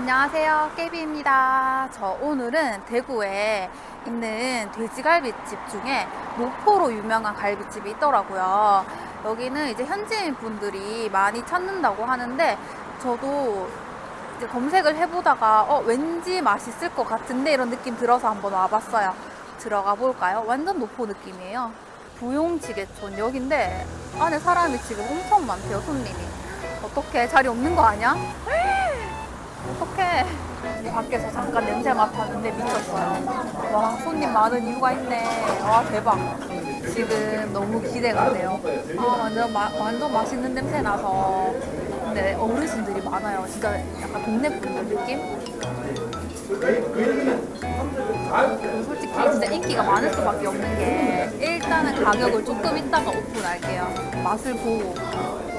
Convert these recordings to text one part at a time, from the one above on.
안녕하세요. 깨비입니다. 저 오늘은 대구에 있는 돼지갈비집 중에 노포로 유명한 갈비집이 있더라고요. 여기는 이제 현지인 분들이 많이 찾는다고 하는데 저도 이제 검색을 해보다가 어, 왠지 맛있을 것 같은데 이런 느낌 들어서 한번 와봤어요. 들어가 볼까요? 완전 노포 느낌이에요. 부용지게촌 여긴데 안에 사람이 지금 엄청 많대요, 손님이. 어떻게 자리 없는 거 아니야? 어떡해. 이 밖에서 잠깐 냄새 맡았는데 미쳤어요. 와, 손님 많은 이유가 있네. 와, 대박. 지금 너무 기대가 돼요. 아, 완전, 마, 완전 맛있는 냄새 나서. 근데 어르신들이 많아요. 진짜 약간 동네 분들 느낌? 솔직히 진짜 인기가 많을 수밖에 없는 게 일단은 가격을 조금 있다가 오픈할게요. 맛을 보고 그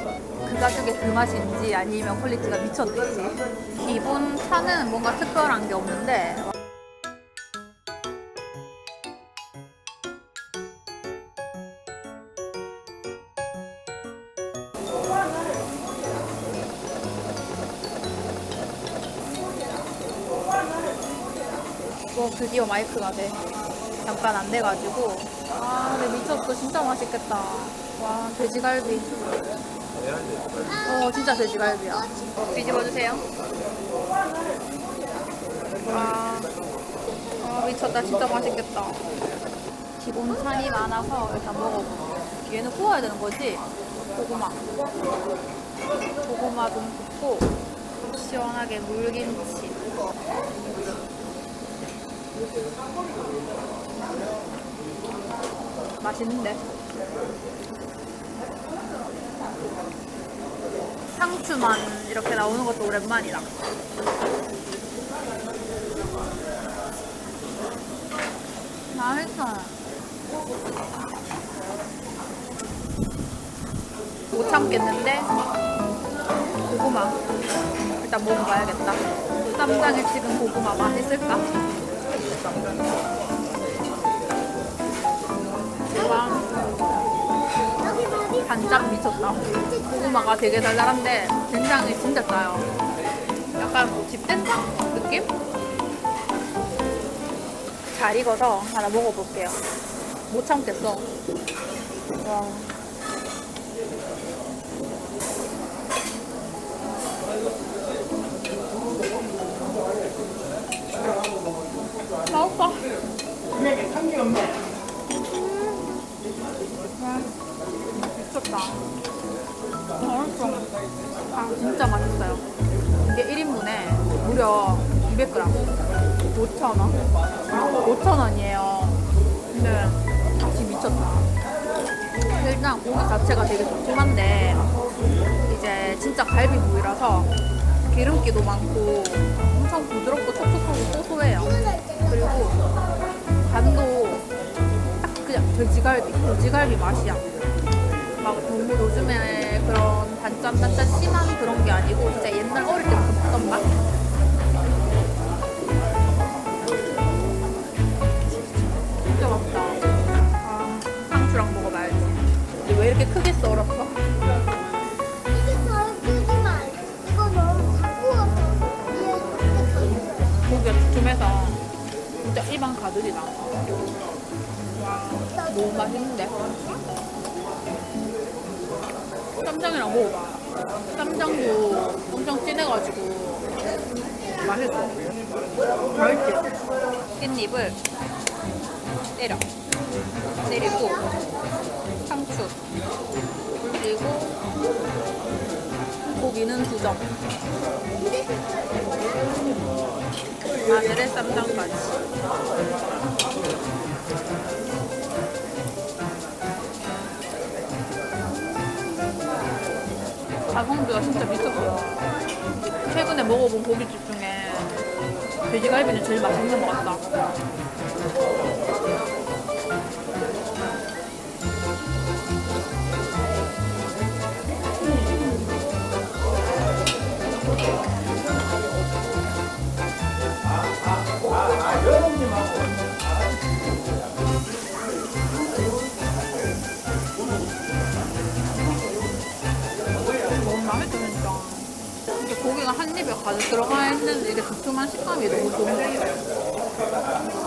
가격에 그 맛인지 아니면 퀄리티가 미쳤는지. 기본 차는 뭔가 특별한 게 없는데. 뭐 드디어 마이크가 돼. 잠깐 안 돼가지고. 아 근데 미쳤어. 진짜 맛있겠다. 와 돼지갈비 어 진짜 돼지갈비야. 뒤집어주세요. 아, 아 미쳤다. 진짜 맛있겠다. 기본 찬이 많아서 일단 먹어볼게요 얘는 구워야 되는 거지? 고구마. 고구마 좀 굽고 시원하게 물김치. 맛있는데 상추만 이렇게 나오는 것도 오랜만이다. 맛있어. 못 참겠는데 고구마 일단 먹어봐야겠다. 쌈장에 찍은 고구마 맛있을까? 간장 미쳤다. 고구마가 되게 달달한데 된장이 진짜 짜요. 약간 집된장 느낌? 잘 익어서 하나 먹어볼게요. 못 참겠어. 와. 맛있다. 미쳤다. 맛있어. 아, 진짜 맛있어요. 이게 1인분에 무려 200g. 5,000원. 5,000원이에요. 근데 맛이 미쳤다. 일단 고기 자체가 되게 두툼한데 이제 진짜 갈비 부위라서 기름기도 많고 엄청 부드럽고 촉촉하고 고소해요. 그리고 간도 딱 그냥 돼지갈비, 돼지갈비 맛이야. 막 너무 요즘에 그런 단짠 단짠 심한 그런 게 아니고 진짜 옛날 어릴 때부터 먹던 맛? 진짜 맛있다. 아, 상추랑 먹어봐야지. 이게 왜 이렇게 크게 썰었어? 이게 더 크지 말. 이거 너무 다 구워서 얘 이렇게 다 고기가 두툼해서 진짜 입안 가득이다. 와, 너무 맛있는데? 먹어봐. 쌈장도 엄청 진해가지고 맛있어. 맛있지? 깻잎을 때려. 때리고 상추 그리고 고기는 두 점. 마늘에 쌈장까지. 가성비가 진짜 미쳤어요. 최근에 먹어본 고깃집 중에 돼지갈비는 제일 맛있는 것 같다. 고기가 한 입에 가 가득 들어가 있는데 이게 두툼한 식감이 너무 좋은 것 같아요.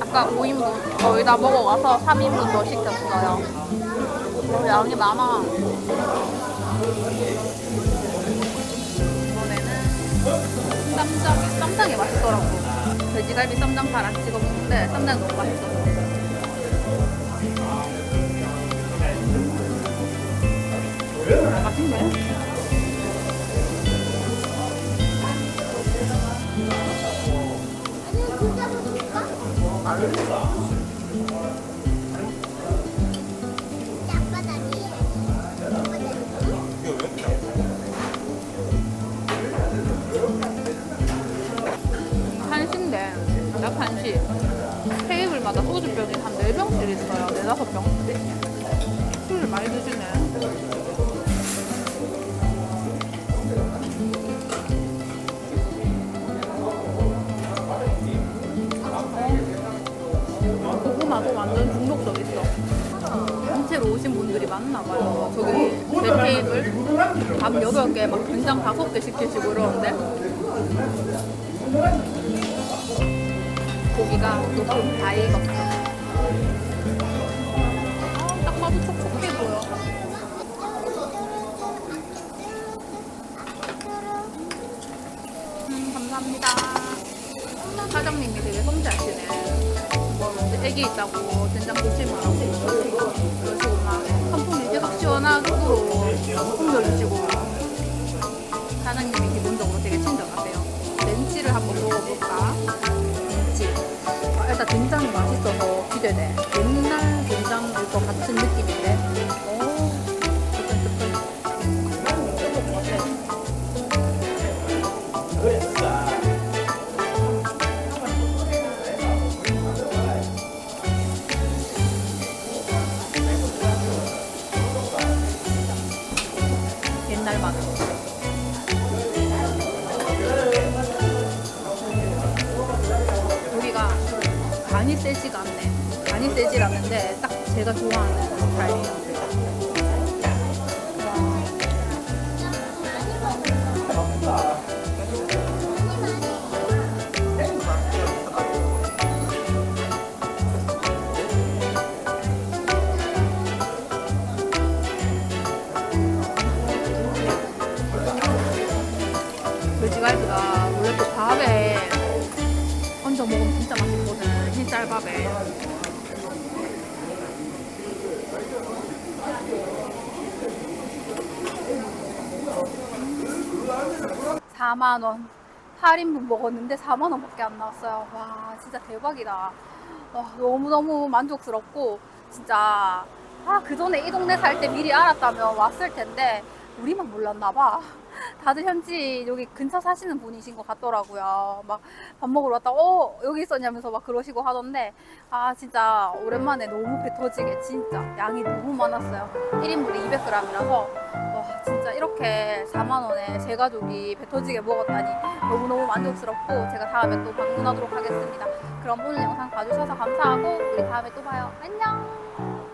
아까 5인분 거의 다 먹어가서 3인분 더 시켰어요. 어, 양이 많아. 이번에는 쌈장이, 쌈장이 맛있더라고. 돼지갈비 쌈장 잘안 찍어 먹는데 쌈장 너무 맛있었어. 맛있네. 한시인데 약 한시 테이블마다 소주병이 한 4병씩 있어요 4, 5병 많나 봐요 저기 제 테이블 밥 8개 막 된장 5개 시키시고 이러는데 고기가 조금 다 익었어. 아, 딱 봐도 촉촉해 보여. 음, 감사합니다. 사장님이 되게 섬세하시네. 뭐, 애기 있다고 된장 조심하라고 그러시고 막 풍겨주시고 사장님이 기본적으로 되게 친절하세요. 렌치를 한번 먹어볼까? 렌치. 아, 일단 된장이 맛있어서 기대돼. 옛날 된장일 것 같은 느낌인데. 딱 제가 좋아하는 스타일이에요. 돼지갈비가 원래 또 밥에 얹어 먹으면 진짜 맛있거든. 흰쌀밥에. 사만 원. 8인분 먹었는데 4만 원 밖에 안 나왔어요. 와, 진짜 대박이다. 와, 너무너무 만족스럽고, 진짜, 아, 그 전에 이 동네 살 때 미리 알았다면 왔을 텐데, 우리만 몰랐나봐. 다들 현지 여기 근처 사시는 분이신 것 같더라고요. 막 밥 먹으러 왔다가, 어, 여기 있었냐면서 막 그러시고 하던데, 아, 진짜 오랜만에 너무 배 터지게 진짜 양이 너무 많았어요. 1인분에 200g이라서, 와, 진짜 이렇게 4만원에 제 가족이 배 터지게 먹었다니 너무너무 만족스럽고, 제가 다음에 또 방문하도록 하겠습니다. 그럼 오늘 영상 봐주셔서 감사하고, 우리 다음에 또 봐요. 안녕!